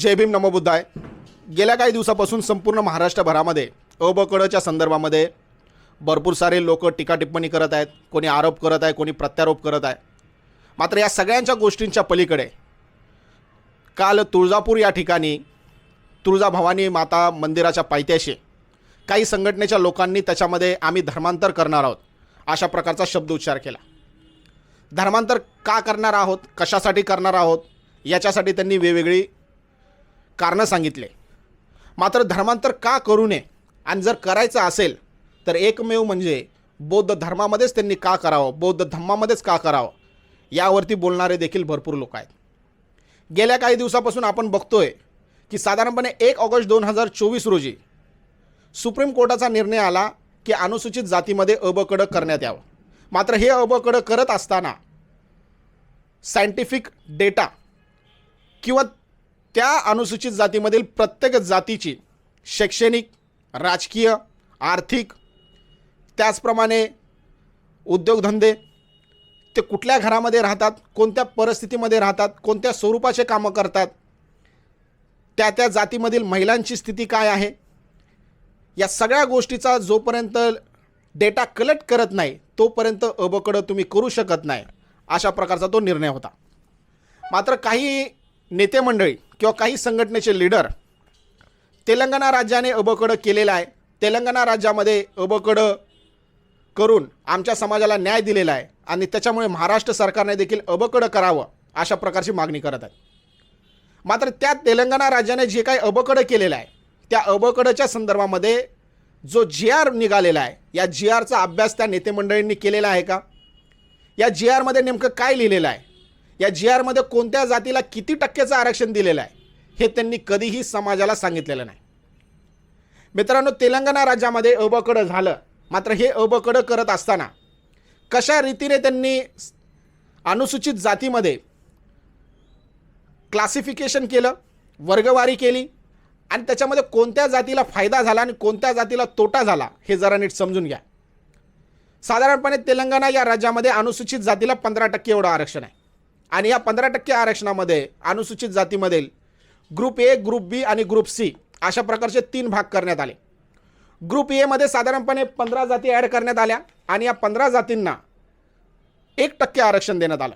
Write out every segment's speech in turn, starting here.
जय भीम नमोबुद्धाय गेल्या काही दिवसापासून संपूर्ण महाराष्ट्रभरामध्ये अबकडच्या संदर्भामध्ये भरपूर सारे लोक टीका टिप्पणी करत आहेत कोणी आरोप करत आहे कोणी प्रत्यारोप करत आहे. मात्र या सगळ्यांच्या गोष्टींच्या पलीकडे काल तुळजापूर या ठिकाणी तुळजाभवानी माता मंदिराच्या पायथ्याशी काही संघटनेच्या लोकांनी त्याच्यामध्ये आम्ही धर्मांतर करणार आहोत अशा प्रकारचा शब्द उच्चार केला. धर्मांतर का करणार आहोत कशासाठी करणार आहोत याच्यासाठी त्यांनी वेगवेगळी कारणं सांगितले. मात्र धर्मांतर का करू नये आणि जर करायचं असेल तर एकमेव म्हणजे बौद्ध धर्मामध्येच त्यांनी का करावं बौद्ध धम्मामध्येच का करावं यावरती बोलणारे देखील भरपूर लोक आहेत. गेल्या काही दिवसापासून आपण बघतोय की साधारणपणे एक ऑगस्ट दोन हजार चोवीस रोजी सुप्रीम कोर्टाचा निर्णय आला की अनुसूचित जातीमध्ये अबकडं करण्यात यावं. मात्र हे अबकडं करत असताना सायंटिफिक डेटा किंवा त्या अनुसूचित जातीमधील प्रत्येक जातीची शैक्षणिक राजकीय आर्थिक त्याचप्रमाणे उद्योगधंदे ते कुठल्या घरामध्ये राहतात कोणत्या परिस्थितीमध्ये राहतात कोणत्या स्वरूपाचे कामं करतात त्या त्या जातीमधील महिलांची स्थिती काय आहे या सगळ्या गोष्टीचा जोपर्यंत डेटा कलेक्ट करत नाही तोपर्यंत अबकडं तुम्ही करू शकत नाही अशा प्रकारचा तो निर्णय होता. मात्र काही नेते मंडळी किंवा काही संघटनेचे लीडर तेलंगणा राज्याने अबकडं केलेलं आहे. तेलंगणा राज्यामध्ये अबकडं करून आमच्या समाजाला न्याय दिलेला आहे आणि त्याच्यामुळे महाराष्ट्र सरकारने देखील अबकडं करावं अशा प्रकारची मागणी करत आहे मात्र त्या तेलंगणा राज्याने जे काही अबकडं केलेलं आहे त्या अबकडच्या संदर्भामध्ये जो जी आर निघालेला आहे या जी आरचा अभ्यास त्या नेतेमंडळींनी केलेला आहे का? या जी आरमध्ये नेमकं काय लिहिलेलं आहे? या जी आरमध्ये कोणत्या जातीला किती टक्क्याचं आरक्षण दिलेलं आहे हे त्यांनी कधीही समाजाला सांगितलेलं नाही. मित्रांनो तेलंगणा राज्यामध्ये अबकडं झालं. मात्र हे अबकडं करत असताना कशा रीतीने त्यांनी अनुसूचित जातीमध्ये क्लासिफिकेशन केलं वर्गवारी केली आणि त्याच्यामध्ये कोणत्या जातीला फायदा झाला आणि कोणत्या जातीला तोटा झाला हे जरा नीट समजून घ्या. साधारणपणे तेलंगणा या राज्यामध्ये अनुसूचित जातीला पंधरा टक्के एवढं आरक्षण आहे. आणि या पंधरा टक्के आरक्षणामध्ये अनुसूचित जातीमधील ग्रुप ए ग्रुप बी आणि ग्रुप सी अशा प्रकारचे तीन भाग करण्यात आले. ग्रुप एमध्ये साधारणपणे पंधरा जाती ॲड करण्यात आल्या आणि या पंधरा जातींना एक टक्के आरक्षण देण्यात आलं.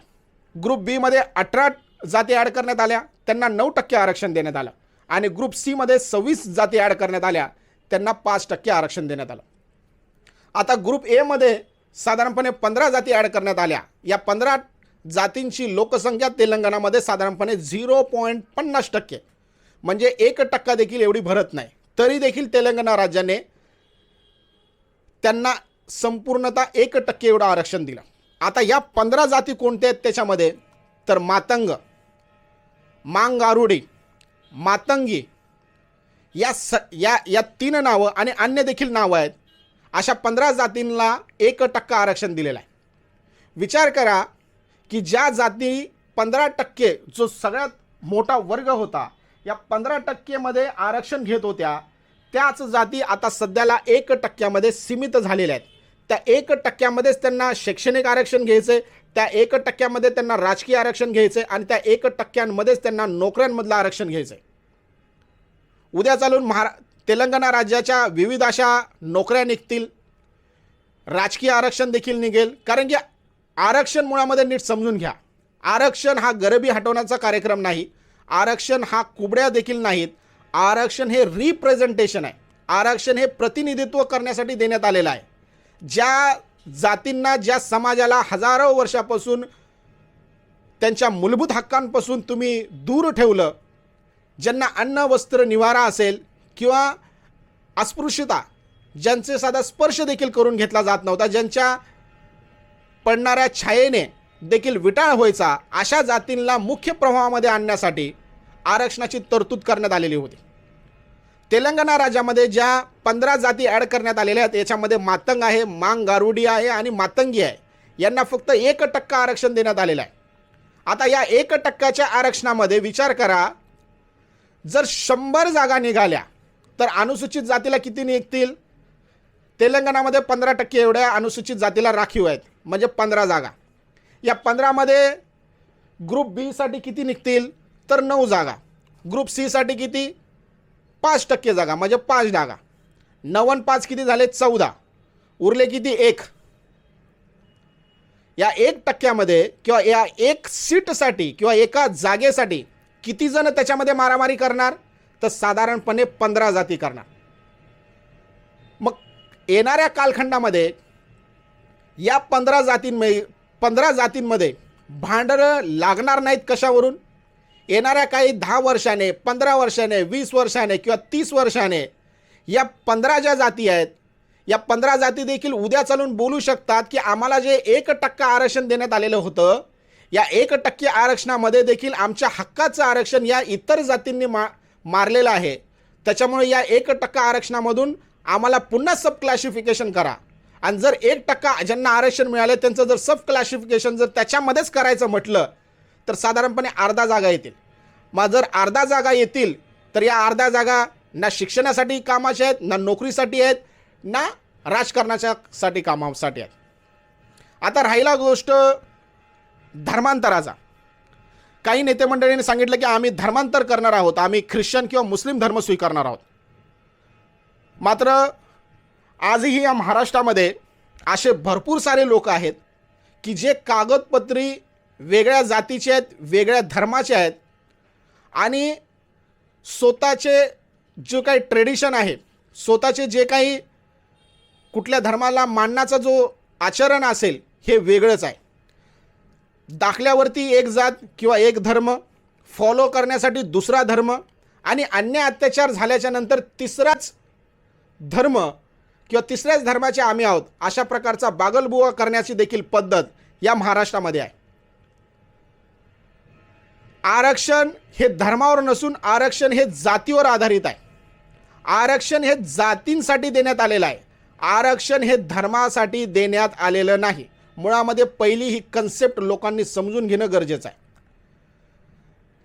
ग्रुप बीमध्ये अठरा जाती ॲड करण्यात आल्या त्यांना नऊ टक्के आरक्षण देण्यात आलं आणि ग्रुप सीमध्ये सव्वीस जाती ॲड करण्यात आल्या त्यांना पाच टक्के आरक्षण देण्यात आलं. आता ग्रुप एमध्ये साधारणपणे पंधरा जाती ॲड करण्यात आल्या. या पंधरा जातींची लोकसंख्या तेलंगणामध्ये साधारणपणे झिरो पॉईंट पन्नास टक्के. म्हणजे एक टक्का देखील एवढी भरत नाही. तरी देखील तेलंगणा राज्याने त्यांना संपूर्णतः एक टक्के एवढं आरक्षण दिलं. आता या पंधरा जाती कोणत्या आहेत त्याच्यामध्ये? तर मातंग मांगारुडी मातंगी या स या या तीन नावं आणि अन्य देखील नावं आहेत. अशा पंधरा जातींना एक टक्का आरक्षण दिलेलं आहे. विचार करा की ज्या जाती पंधरा टक्के जो सगळ्यात मोठा वर्ग होता या पंधरा टक्केमध्ये आरक्षण घेत होत्या त्याच जाती आता सध्याला एक टक्क्यामध्ये सीमित झालेल्या आहेत. त्या एक टक्क्यामध्येच त्यांना शैक्षणिक आरक्षण घ्यायचं आहे त्या एक टक्क्यामध्ये त्यांना राजकीय आरक्षण घ्यायचं आहे आणि त्या एक टक्क्यांमध्येच त्यांना नोकऱ्यांमधलं आरक्षण घ्यायचं आहे उद्या चालून महारा तेलंगणा राज्याच्या विविध अशा नोकऱ्या निघतील राजकीय आरक्षण देखील निघेल कारण की आरक्षण मुळामध्ये नीट समजून घ्या. आरक्षण हा गरिबी हटवण्याचा कार्यक्रम नाही. आरक्षण हा कुबड्या देखील नाहीत. आरक्षण हे रिप्रेझेंटेशन आहे. आरक्षण हे प्रतिनिधित्व करण्यासाठी देण्यात आलेलं आहे. ज्या जातींना ज्या समाजाला हजारो वर्षापासून त्यांच्या मूलभूत हक्कांपासून तुम्ही दूर ठेवलं ज्यांना अन्न वस्त्र निवारा असेल किंवा अस्पृश्यता ज्यांचे साधा स्पर्श देखील करून घेतला जात नव्हता ज्यांच्या पडणाऱ्या छायेने देखील विटाळ व्हायचा अशा जातींना मुख्य प्रवाहामध्ये आणण्यासाठी आरक्षणाची तरतूद करण्यात आलेली होती. तेलंगणा राज्यामध्ये ज्या पंधरा जाती ॲड करण्यात आलेल्या आहेत याच्यामध्ये मातंग आहे मांग गारुडी आहे आणि मातंगी आहे. यांना फक्त एक टक्का आरक्षण देण्यात आलेलं आहे. आता या एक टक्क्याच्या आरक्षणामध्ये विचार करा जर शंभर जागा निघाल्या तर अनुसूचित जातीला किती निघतील? तेलंगणामध्ये पंधरा टक्के एवढ्या अनुसूचित जातीला राखीव आहेत. म्हणजे पंधरा जागा. या पंधरामध्ये ग्रुप बीसाठी किती निघतील? तर नऊ जागा. ग्रुप सीसाठी किती? पाच टक्के जागा म्हणजे पाच जागा. नवन पाच किती झाले? चौदा. उरले किती? एक. या एक टक्क्यामध्ये किंवा या एक सीटसाठी किंवा एका जागेसाठी किती जण त्याच्यामध्ये मारामारी करणार? तर साधारणपणे पंधरा जाती करणार. येणाऱ्या कालखंडामध्ये या पंधरा जातींमध्ये पंधरा जातींमध्ये भांडणं लागणार नाहीत कशावरून? येणाऱ्या काही दहा वर्षाने पंधरा वर्षाने वीस वर्षाने किंवा तीस वर्षाने या पंधरा ज्या जाती आहेत या पंधरा जाती देखील उद्या चालून बोलू शकतात की आम्हाला जे एक टक्का आरक्षण देण्यात आलेलं होतं या एक टक्के आरक्षणामध्ये देखील आमच्या हक्काचं आरक्षण या इतर जातींनी मा मारलेलं आहे. त्याच्यामुळे या एक टक्का आरक्षणामधून आम्हाला पुन्हा सब क्लासिफिकेशन करा. आणि जर एक टक्का ज्यांना आरक्षण मिळालं त्यांचं जर सब क्लासिफिकेशन जर त्याच्यामध्येच करायचं म्हटलं तर साधारणपणे अर्धा जागा येतील. मग जर अर्धा जागा येतील तर या अर्ध्या जागा ना शिक्षणासाठी कामाच्या आहेत ना नोकरीसाठी आहेत ना राजकारणाच्या साठी कामासाठी आहेत. आता राहिला गोष्ट धर्मांतराचा. काही नेते मंडळींनी सांगितलं की आम्ही धर्मांतर करणार आहोत. आम्ही ख्रिश्चन किंवा मुस्लिम धर्म स्वीकारणार आहोत. मात्र आजही या महाराष्ट्रामध्ये असे भरपूर सारे लोक आहेत की जे कागदपत्री वेगळ्या जातीचे आहेत वेगळ्या धर्माचे आहेत आणि स्वतःचे जे काही ट्रेडिशन आहे स्वतःचे जे काही कुठल्या धर्माला मानण्याचा जो आचरण असेल हे वेगळंच आहे. दाखल्यावरती एक जात किंवा एक धर्म फॉलो करण्यासाठी दुसरा धर्म आणि अन्य अत्याचार झाल्याच्यानंतर तिसराच धर्म किंवा तिसऱ्याच धर्माचे आम्ही आहोत अशा प्रकारचा बागलबुवा करण्याची देखील पद्धत या महाराष्ट्रामध्ये आहे. आरक्षण हे धर्मावर नसून आरक्षण हे जातीवर आधारित आहे. आरक्षण हे जातींसाठी देण्यात आलेलं आहे. आरक्षण हे धर्मासाठी देण्यात आलेलं नाही. मुळामध्ये पहिली ही कन्सेप्ट लोकांनी समजून घेणं गरजेचं आहे.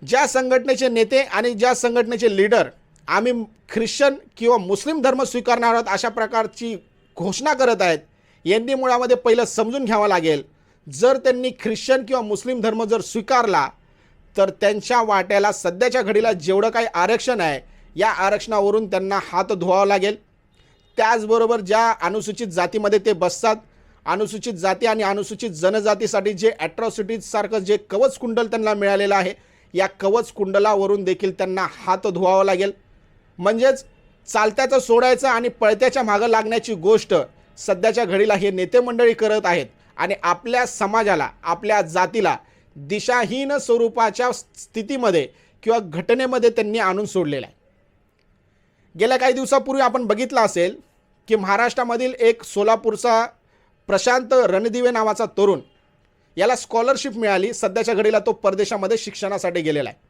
ज्या संघटनेचे नेते आणि ज्या संघटनेचे लीडर आम्ही ख्रिश्चन किंवा मुस्लिम धर्म स्वीकारणार आहोत अशा प्रकारची घोषणा करत आहेत. यांनी मुळामध्ये पहिलं समजून घ्यावं लागेल. जर त्यांनी ख्रिश्चन किंवा मुस्लिम धर्म जर स्वीकारला तर त्यांच्या वाट्याला सध्याच्या घडीला जेवढं काही आरक्षण आहे या आरक्षणावरून त्यांना हात धुवावा लागेल. त्याचबरोबर ज्या अनुसूचित जातीमध्ये ते बसतात अनुसूचित जाती आणि अनुसूचित जनजातीसाठी जे ॲट्रॉसिटीजसारखं जे कवच कुंडल त्यांना मिळालेलं आहे या कवच कुंडलावरून देखील त्यांना हात धुवावा लागेल. म्हणजेच चालत्याचं सोडायचं आणि पळत्याच्या मागं लागण्याची गोष्ट सध्याच्या घडीला हे नेते मंडळी करत आहेत. आणि आपल्या समाजाला आपल्या जातीला दिशाहीन स्वरूपाच्या स्थितीमध्ये किंवा घटनेमध्ये त्यांनी आणून सोडलेलं आहे. गेल्या काही दिवसापूर्वी आपण बघितलं असेल की महाराष्ट्रामधील एक सोलापूरचा प्रशांत रणदिवे नावाचा तरुण याला स्कॉलरशिप मिळाली. सध्याच्या घडीला तो परदेशामध्ये शिक्षणासाठी गेलेला आहे.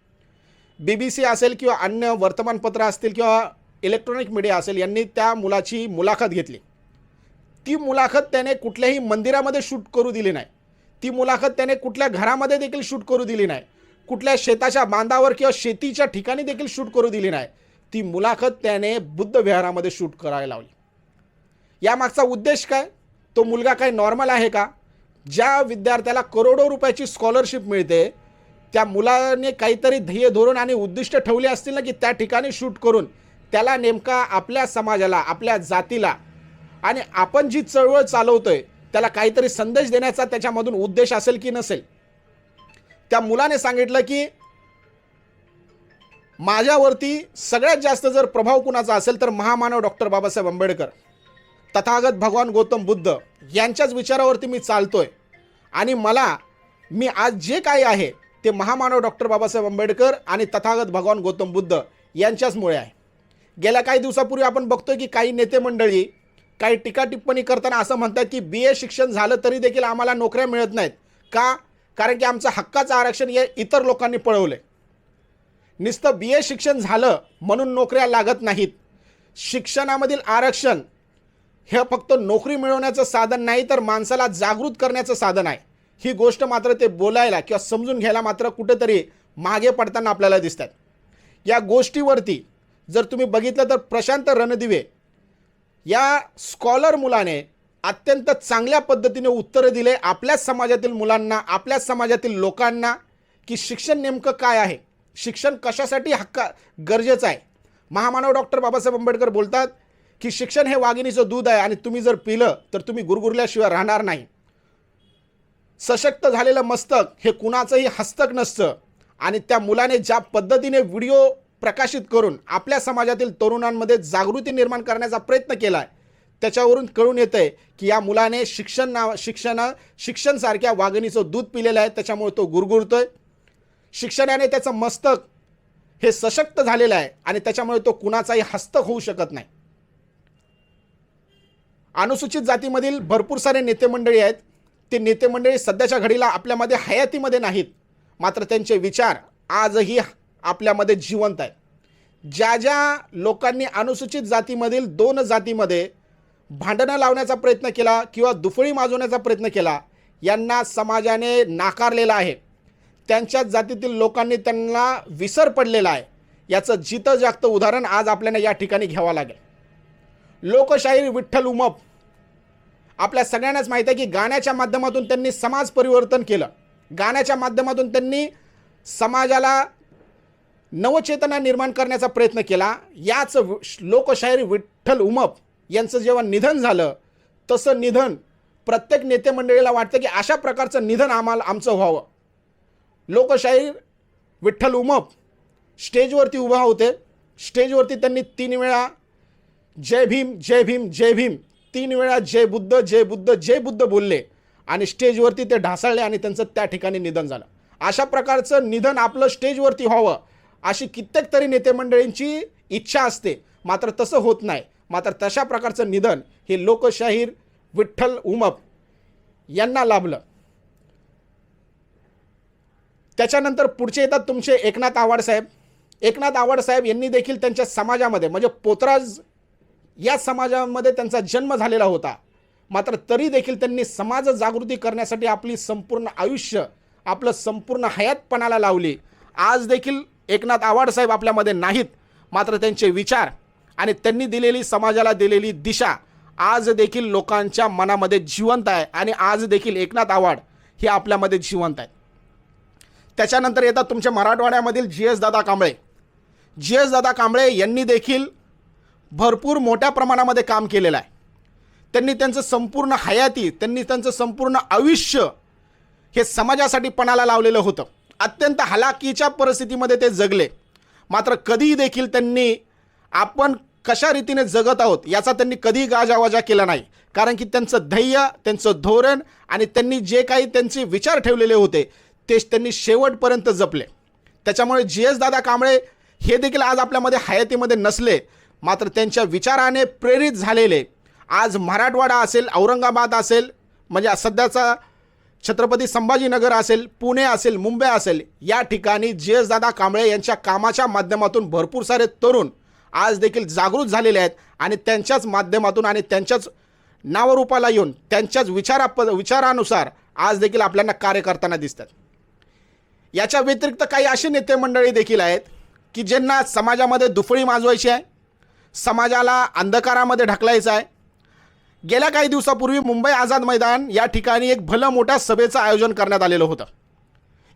बी बी सी असेल किंवा अन्य वर्तमानपत्र असतील किंवा इलेक्ट्रॉनिक मीडिया असेल यांनी त्या मुलाची मुलाखत घेतली. ती मुलाखत त्याने कुठल्याही मंदिरामध्ये शूट करू दिली नाही. ती मुलाखत त्याने कुठल्या घरामध्ये देखील शूट करू दिली नाही. कुठल्या शेताच्या बांधावर किंवा शेतीच्या ठिकाणी देखील शूट करू दिली नाही. ती मुलाखत त्याने बुद्ध विहारामध्ये शूट करायला लावली. यामागचा उद्देश काय? तो मुलगा काय नॉर्मल आहे का? ज्या विद्यार्थ्याला करोडो रुपयाची स्कॉलरशिप मिळते त्या मुलाने काहीतरी ध्येय धोरण आणि उद्दिष्ट ठेवले असतील ना की त्या ठिकाणी शूट करून त्याला नेमका आपल्या समाजाला आपल्या जातीला आणि आपण जी चळवळ चालवतोय त्याला काहीतरी संदेश देण्याचा त्याच्यामधून उद्देश असेल की नसेल? त्या मुलाने सांगितलं की माझ्यावरती सगळ्यात जास्त जर प्रभाव कुणाचा असेल तर महामानव डॉक्टर बाबासाहेब आंबेडकर तथागत भगवान गौतम बुद्ध यांच्याच विचारावरती मी चालतोय. आणि मला मी आज जे काही आहे ते महामानव डॉक्टर बाबासाहेब आंबेडकर आणि तथागत भगवान गौतम बुद्ध यांच्याचमुळे आहे. गेल्या काही दिवसापूर्वी आपण बघतोय की काही नेते मंडळी काही टीका टिप्पणी करताना असं म्हणतात की बी ए शिक्षण झालं तरी देखील आम्हाला नोकऱ्या मिळत नाहीत. का? कारण की आमचं हक्काचं आरक्षण हे इतर लोकांनी पळवलं नुसतं बी ए शिक्षण झालं म्हणून नोकऱ्या लागत नाहीत. शिक्षणामधील आरक्षण हे फक्त नोकरी मिळवण्याचं साधन नाही तर माणसाला जागृत करण्याचं साधन आहे. ही गोष्ट मात्र ते बोलायला किंवा समजून घ्यायला मात्र कुठेतरी मागे पडताना आपल्याला दिसतात. या गोष्टीवरती जर तुम्ही बघितलं तर प्रशांत रणदिवे या स्कॉलर मुलाने अत्यंत चांगल्या पद्धतीने उत्तरं दिले आपल्याच समाजातील मुलांना आपल्याच समाजातील लोकांना की शिक्षण नेमकं काय आहे? शिक्षण कशासाठी हक्का गरजेचं आहे? महामानव डॉक्टर बाबासाहेब आंबेडकर बोलतात की शिक्षण हे वाघिणीचं दूध आहे आणि तुम्ही जर पिलं तर तुम्ही गुरगुरल्याशिवाय राहणार नाही. सशक्त झालेलं मस्तक हे कुणाचंही हस्तक नसतं. आणि त्या मुलाने ज्या पद्धतीने व्हिडिओ प्रकाशित करून आपल्या समाजातील तरुणांमध्ये जागृती निर्माण करण्याचा प्रयत्न केला आहे त्याच्यावरून कळून येतं आहे की या मुलाने शिक्षण नाव शिक्षण शिक्षणसारख्या वाघिणीचं दूध पिलेलं आहे त्याच्यामुळे तो गुरगुरतो आहे शिक्षणाने त्याचं मस्तक हे सशक्त झालेलं आहे आणि त्याच्यामुळे तो कुणाचाही हस्तक होऊ शकत नाही. अनुसूचित जातीमधील भरपूर सारे नेते मंडळी आहेत. ते नेते मंडळी सध्याच्या घडीला आपल्यामध्ये हयातीमध्ये नाहीत. मात्र त्यांचे विचार आजही आपल्यामध्ये जिवंत आहे ज्या ज्या लोकांनी अनुसूचित जातीमधील दोन जातीमध्ये भांडणं लावण्याचा प्रयत्न केला किंवा दुफळी माजवण्याचा प्रयत्न केला यांना समाजाने नाकारलेला आहे. त्यांच्याच जातीतील लोकांनी त्यांना विसर पडलेला आहे. याचं जितं जागतं उदाहरण आज आपल्याला या ठिकाणी घ्यावं लागेल. लोकशाहीर विठ्ठल उमप आपल्या सगळ्यांनाच माहीत आहे की गाण्याच्या माध्यमातून त्यांनी समाज परिवर्तन केलं. गाण्याच्या माध्यमातून त्यांनी समाजाला नवचेतना निर्माण करण्याचा प्रयत्न केला. याच वि- लोकशाहीर विठ्ठल उमप यांचं जेव्हा निधन झालं तसं निधन प्रत्येक नेते मंडळीला वाटतं की अशा प्रकारचं निधन आम्हाला आमचं व्हावं. लोकशाहीर विठ्ठल उमप स्टेजवरती उभा होते. स्टेजवरती त्यांनी तीन वेळा जय भीम जय भीम जय भीम तीन वेळा जय बुद्ध जय बुद्ध जय बुद्ध बोलले आणि स्टेजवरती ते ढासळले आणि त्यांचं त्या ठिकाणी निधन झालं. अशा प्रकारचं निधन आपलं स्टेजवरती व्हावं अशी कित्येक तरी नेते मंडळींची इच्छा असते. मात्र तसं होत नाही. मात्र तशा प्रकारचं निधन हे लोकशाहीर विठ्ठल उमप यांना लाभलं. त्याच्यानंतर पुढचे येतात तुमचे एकनाथ आवाड साहेब. एकनाथ आवाड साहेब यांनी देखील त्यांच्या समाजामध्ये म्हणजे पोतराज या समाजामध्ये त्यांचा जन्म झालेला होता. मात्र तरी देखील त्यांनी समाज जागृती करण्यासाठी आपली संपूर्ण आयुष्य आपलं संपूर्ण हयातपणाला लावली. आज देखील एकनाथ आवाड साहेब आपल्यामध्ये नाहीत. मात्र त्यांचे विचार आणि त्यांनी दिलेली समाजाला दिलेली दिशा आज देखील लोकांच्या मनामध्ये जिवंत आहे आणि आज देखील एकनाथ आवाड हे आपल्यामध्ये जिवंत आहेत. त्याच्यानंतर येतात तुमच्या मराठवाड्यामधील जी एस दादा कांबळे. जी एस दादा कांबळे यांनी देखील भरपूर मोठ्या प्रमाणामध्ये काम केलेलं आहे. त्यांनी त्यांचं संपूर्ण हयाती त्यांनी त्यांचं संपूर्ण आयुष्य हे समाजासाठी पणाला लावलेलं होतं. अत्यंत हलाखीच्या परिस्थितीमध्ये ते जगले. मात्र कधीही देखील त्यांनी आपण कशा रीतीने जगत आहोत याचा त्यांनी कधीही गाजावाजा केला नाही. कारण की त्यांचं ध्येय त्यांचं धोरण आणि त्यांनी जे काही त्यांचे विचार ठेवलेले होते ते त्यांनी शेवटपर्यंत जपले. त्याच्यामुळे जी एस दादा कांबळे हे देखील आज आपल्यामध्ये हयातीमध्ये नसले मात्र त्यांच्या विचाराने प्रेरित झालेले. आज मराठवाडा असेल औरंगाबाद असेल म्हणजे सध्याचा छत्रपती संभाजीनगर असेल पुणे असेल मुंबई असेल या ठिकाणी जी एस दादा कांबळे यांच्या कामाच्या माध्यमातून भरपूर सारे तरुण आज देखील जागृत झालेले आहेत आणि त्यांच्याच माध्यमातून आणि त्यांच्याच नावरूपाला येऊन त्यांच्याच विचारा विचारानुसार आज देखील आपल्याला कार्य करताना दिसतात. याच्या व्यतिरिक्त काही असे नेते मंडळी देखील आहेत की ज्यांना समाजामध्ये दुफळी माजवायची आहे समाजाला अंधकारामध्ये ढकलायचं आहे. गेल्या काही दिवसापूर्वी मुंबई आझाद मैदान या ठिकाणी एक भलं मोठ्या सभेचं आयोजन करण्यात आलेलं होतं.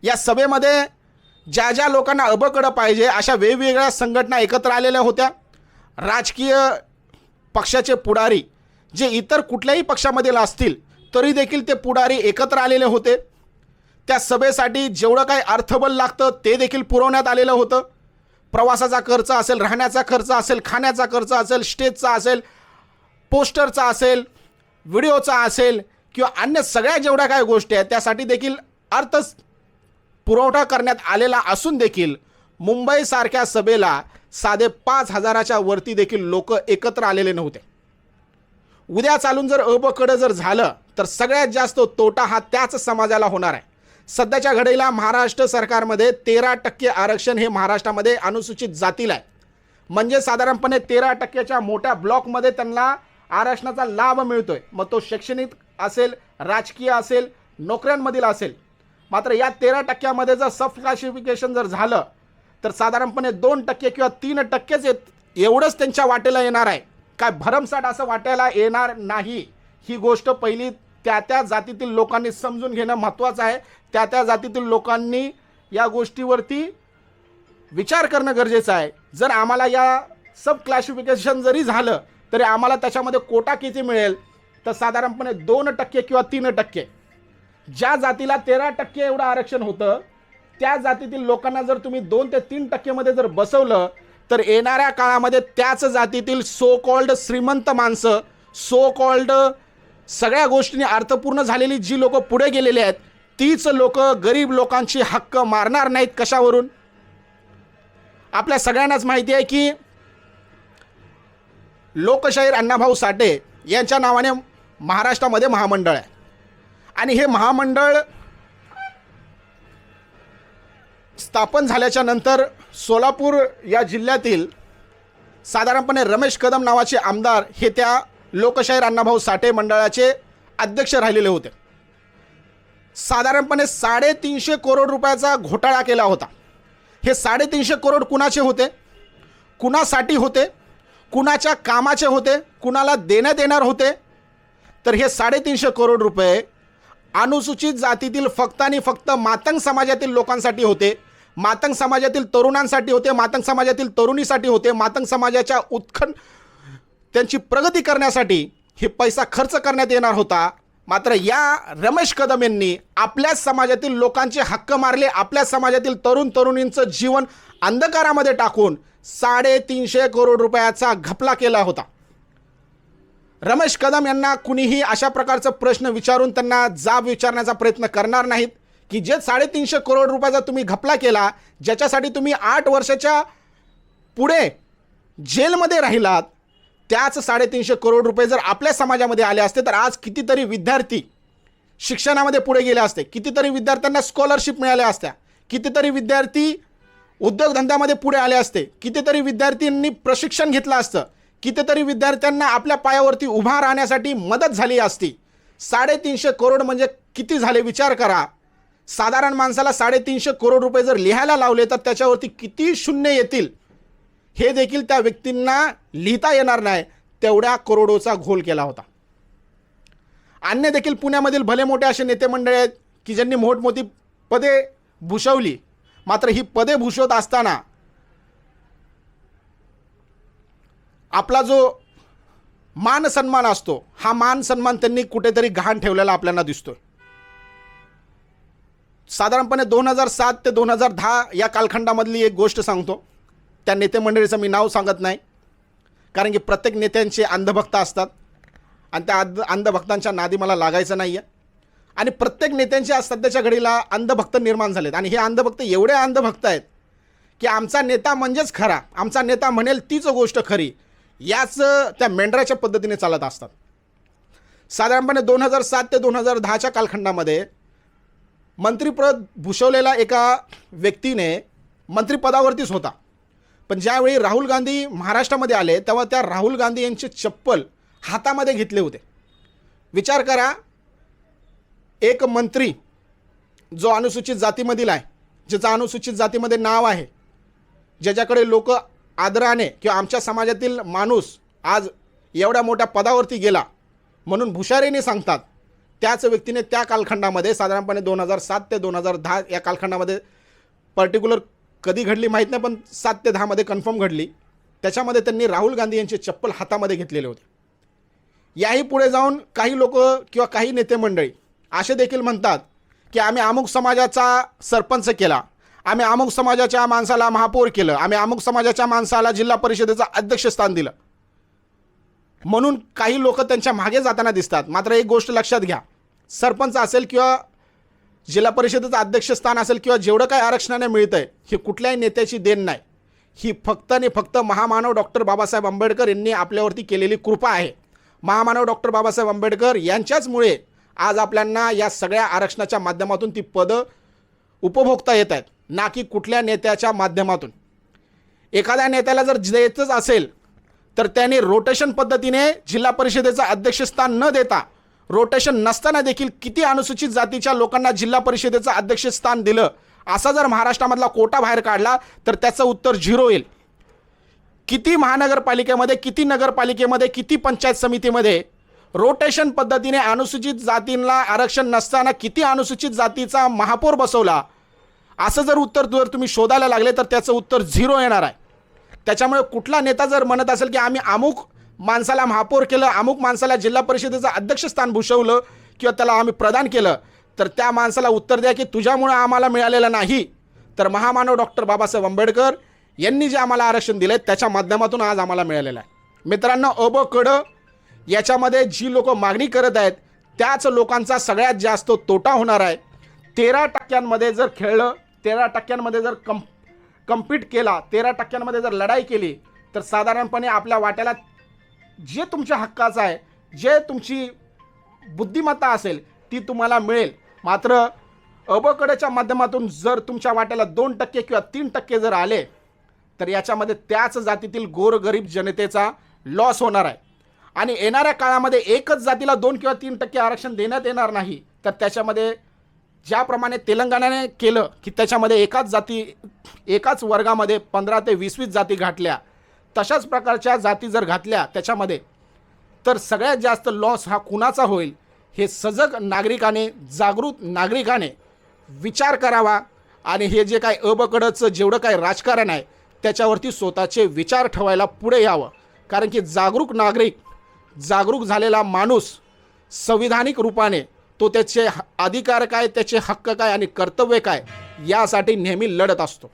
या सभेमध्ये ज्या ज्या लोकांना अबकडं पाहिजे अशा वेगवेगळ्या संघटना एकत्र आलेल्या होत्या. राजकीय पक्षाचे पुढारी जे इतर कुठल्याही पक्षामधील असतील तरी देखील ते पुढारी एकत्र आलेले होते. त्या सभेसाठी जेवढं काही अर्थबल लागतं ते देखील पुरवण्यात आलेलं होतं. प्रवासाचा खर्च असेल राहण्याचा खर्च असेल खाण्याचा खर्च असेल स्टेजचा असेल पोस्टरचा असेल व्हिडिओचा असेल किंवा अन्य सगळ्या जेवढ्या काही गोष्टी आहेत त्यासाठी देखील अर्थ पुरवठा करण्यात आलेला असून देखील मुंबईसारख्या सभेला साधे पाच हजाराच्या वरती देखील लोक एकत्र आलेले नव्हते. उद्या चालून जर अबकडं जर झालं तर सगळ्यात जास्त तोटा हा त्याच समाजाला होणार आहे. सध्याच्या घडीला महाराष्ट्र सरकारमध्ये तेरा टक्के आरक्षण हे महाराष्ट्रामध्ये अनुसूचित जातीला आहे. म्हणजे साधारणपणे तेरा टक्क्याच्या मोठ्या ब्लॉकमध्ये त्यांना आरक्षणाचा लाभ मिळतोय. मग तो शैक्षणिक असेल राजकीय असेल नोकऱ्यांमधील असेल. मात्र या तेरा टक्क्यामध्ये जर सब क्लासिफिकेशन जर झालं तर साधारणपणे दोन टक्के किंवा तीन टक्केच येत एवढंच त्यांच्या वाटेला येणार आहे. काय भरमसाठ असं वाटायला येणार नाही. ही गोष्ट पहिली त्या त्या जातीतील लोकांनी समजून घेणं महत्त्वाचं आहे. त्या त्या जातीतील लोकांनी या गोष्टीवरती विचार करणं गरजेचं आहे. जर आम्हाला या सब क्लासिफिकेशन जरी झालं तरी आम्हाला त्याच्यामध्ये कोटा किती मिळेल? तर साधारणपणे दोन टक्के किंवा तीन टक्के. ज्या जातीला तेरा टक्के एवढं आरक्षण होतं त्या जातीतील लोकांना जर तुम्ही दोन ते तीन टक्केमध्ये जर बसवलं तर येणाऱ्या काळामध्ये त्याच जातीतील सो कॉल्ड श्रीमंत माणसं सो कॉल्ड सगळ्या गोष्टींनी अर्थपूर्ण झालेली जी लोक पुढे गेलेली आहेत तीच लोक गरीब लोकांची हक्क मारणार नाहीत कशावरून? आपल्या सगळ्यांनाच माहिती आहे की लोकशाहीर अण्णाभाऊ साठे यांच्या नावाने महाराष्ट्रामध्ये महामंडळ आहे. आणि हे महामंडळ स्थापन झाल्याच्यानंतर सोलापूर या जिल्ह्यातील साधारणपणे रमेश कदम नावाचे आमदार हे त्या लोकशाहीर अण्णाभाऊ साठे मंडळाचे अध्यक्ष राहिलेले होते. साधारणपणे साडेतीनशे करोड रुपयाचा घोटाळा केला होता. हे साडेतीनशे करोड कुणाचे होते? कुणासाठी होते? कुणाच्या कामाचे होते? कुणाला देण्यात येणार होते? तर हे साडेतीनशे करोड रुपये अनुसूचित जातीतील फक्त आणि फक्त मातंग समाजातील लोकांसाठी होते. मातंग समाजातील तरुणांसाठी होते मातंग समाजातील तरुणीसाठी होते. मातंग समाजाच्या उत्खन त्यांची प्रगती करण्यासाठी हे पैसा खर्च करण्यात येणार होता. मात्र या रमेश कदम यांनी आपल्याच समाजातील लोकांचे हक्क मारले आपल्या समाजातील तरुण तरुणींचं जीवन अंधकारामध्ये टाकून साडेतीनशे करोड रुपयाचा घपला केला होता. रमेश कदम यांना कुणीही अशा प्रकारचा प्रश्न विचारून त्यांना जाब विचारण्याचा प्रयत्न करणार नाहीत की जे साडेतीनशे करोड रुपयाचा तुम्ही घपला केला ज्याच्यासाठी तुम्ही आठ वर्षाच्या पुढे जेलमध्ये राहिलात त्याच साडेतीनशे करोड रुपये जर आपल्या समाजामध्ये आले असते तर आज कितीतरी विद्यार्थी शिक्षणामध्ये पुढे गेले असते. कितीतरी विद्यार्थ्यांना स्कॉलरशिप मिळाल्या असत्या. कितीतरी विद्यार्थी उद्योगधंद्यामध्ये पुढे आले असते. कितीतरी विद्यार्थ्यांनी प्रशिक्षण घेतलं असतं. कितीतरी विद्यार्थ्यांना आपल्या पायावरती उभा राहण्यासाठी मदत झाली असती. साडेतीनशे करोड म्हणजे किती झाले विचार करा. साधारण माणसाला साडेतीनशे करोड रुपये जर लिहायला लावले तर त्याच्यावरती किती शून्य येतील? हे देखील त्या व्यक्तींना लिहिता येणार नाही तेवढ्या करोडोचा घोल केला होता. अन्य देखील पुण्यामधील भले मोठे असे नेते मंडळी आहेत की ज्यांनी मोठमोठी पदे भूषवली. मात्र ही पदे भूषवत असताना आपला जो मान सन्मान असतो हा मान सन्मान त्यांनी कुठेतरी घाण ठेवलेला आपल्याला दिसतोय. साधारणपणे दोन हजार सात ते दोन हजार दहा या कालखंडामधली एक गोष्ट सांगतो. त्या नेते मंडळीचं मी नाव सांगत नाही. कारण की प्रत्येक नेत्यांचे अंधभक्त असतात. आणि त्या अंध अंधभक्तांच्या नादी मला लागायचं नाही आहे आणि प्रत्येक नेत्यांचे आज सध्याच्या घडीला अंधभक्त निर्माण झालेत. आणि हे अंधभक्त एवढे अंधभक्त आहेत की आमचा नेता म्हणजेच खरा. आमचा नेता म्हणेल तीच गोष्ट खरी. याच त्या मेंढराच्या पद्धतीने चालत असतात. साधारणपणे दोन हजार सात ते दोन हजार दहाच्या कालखंडामध्ये मंत्रिपद भूषवलेला एका व्यक्तीने मंत्रिपदावरतीच होता. पण ज्यावेळी राहुल गांधी महाराष्ट्रामध्ये आले तेव्हा त्या राहुल गांधी यांचे चप्पल हातामध्ये घेतले होते. विचार करा एक मंत्री जो अनुसूचित जातीमधील आहे ज्याचा अनुसूचित जातीमध्ये नाव आहे ज्याच्याकडे लोक आदराने किंवा आमच्या समाजातील माणूस आज एवढ्या मोठ्या पदावरती गेला म्हणून भुशारीने सांगतात त्याच व्यक्तीने त्या कालखंडामध्ये साधारणपणे दोन हजार सात ते दोन हजार दहा या कालखंडामध्ये पर्टिक्युलर कधी घडली माहीत नाही पण सात ते दहामध्ये कन्फर्म घडली. त्याच्यामध्ये त्यांनी राहुल गांधी यांचे चप्पल हातामध्ये घेतलेले होते. याही पुढे जाऊन काही लोक किंवा काही नेते मंडळी असे देखील म्हणतात की आम्ही अमुक समाजाचा सरपंच केला आम्ही अमुक समाजाच्या माणसाला महापौर केलं आम्ही अमुक समाजाच्या माणसाला जिल्हा परिषदेचं अध्यक्षस्थान दिलं. म्हणून काही लोक त्यांच्या मागे जाताना दिसतात. मात्र एक गोष्ट लक्षात घ्या. सरपंच असेल किंवा जिल्हा परिषदेचं अध्यक्षस्थान असेल किंवा जेवढं काय आरक्षणाने मिळतं आहे ही कुठल्याही नेत्याची देण नाही. ही फक्त आणि फक्त महामानव डॉक्टर बाबासाहेब आंबेडकर यांनी आपल्यावरती केलेली कृपा आहे. महामानव डॉक्टर बाबासाहेब आंबेडकर यांच्याचमुळे आज आपल्यांना या सगळ्या आरक्षणाच्या माध्यमातून ती पदं उपभोगता येत आहेत ना की कुठल्या नेत्याच्या माध्यमातून. एखाद्या नेत्याला जर द्यायचंच असेल तर त्याने रोटेशन पद्धतीने जिल्हा परिषदेचं अध्यक्षस्थान न देता रोटेशन नसताना देखील किती अनुसूचित जातीच्या लोकांना जिल्हा परिषदेचं अध्यक्षस्थान दिलं? असा जर महाराष्ट्रामधला कोटा बाहेर काढला तर त्याचं उत्तर झिरो येईल. किती महानगरपालिकेमध्ये किती नगरपालिकेमध्ये किती पंचायत समितीमध्ये रोटेशन पद्धतीने अनुसूचित जातींना आरक्षण नसताना किती अनुसूचित जातीचा महापौर बसवला? असं जर उत्तर जर तुम्ही शोधायला लागले तर त्याचं उत्तर झिरो येणार आहे. त्याच्यामुळे कुठला नेता जर म्हणत असेल की आम्ही अमुक माणसाला महापौर केलं अमुक माणसाला जिल्हा परिषदेचं अध्यक्षस्थान भूषवलं किंवा त्याला आम्ही प्रदान केलं तर त्या माणसाला उत्तर द्या की तुझ्यामुळं आम्हाला मिळालेलं नाही. तर महामानव डॉक्टर बाबासाहेब आंबेडकर यांनी जे आम्हाला आरक्षण दिलं आहे त्याच्या माध्यमातून आज आम्हाला मिळालेलं आहे. मित्रांनो अब कड याच्यामध्ये जी लोक मागणी करत आहेत त्याच लोकांचा सगळ्यात जास्त तोटा होणार आहे. तेरा टक्क्यांमध्ये जर खेळलं तेरा टक्क्यांमध्ये जर कम कम्पीट केला तेरा टक्क्यांमध्ये जर लढाई केली तर साधारणपणे आपल्या वाट्याला जे तुमच्या हक्काचं आहे जे तुमची बुद्धिमत्ता असेल ती तुम्हाला मिळेल. मात्र अबकडेच्या माध्यमातून जर तुमच्या वाट्याला दोन टक्के किंवा तीन टक्के जर आले तर याच्यामध्ये त्याच जातीतील गोरगरीब जनतेचा लॉस होणार आहे. आणि येणाऱ्या काळामध्ये एकच जातीला दोन किंवा तीन टक्के आरक्षण देण्यात येणार नाही तर त्याच्यामध्ये ज्याप्रमाणे तेलंगणाने केलं की त्याच्यामध्ये एकाच जाती एकाच वर्गामध्ये पंधरा ते वीस वीस जाती घाटल्या तशाच प्रकारच्या जाती जर घातल्या त्याच्यामध्ये तर सगळ्यात जास्त लॉस हा कुणाचा होईल? हे सजग नागरिकाने जागृत नागरिकाने विचार करावा आणि हे जे काय अबकडचं जेवढं काय राजकारण आहे त्याच्यावरती स्वतःचे विचार ठेवायला पुढे यावं. कारण की जागरूक नागरिक जागरूक झालेला माणूस संविधानिक रूपाने तो त्याचे अधिकार काय त्याचे हक्क काय आणि कर्तव्य काय यासाठी नेहमी लढत असतो.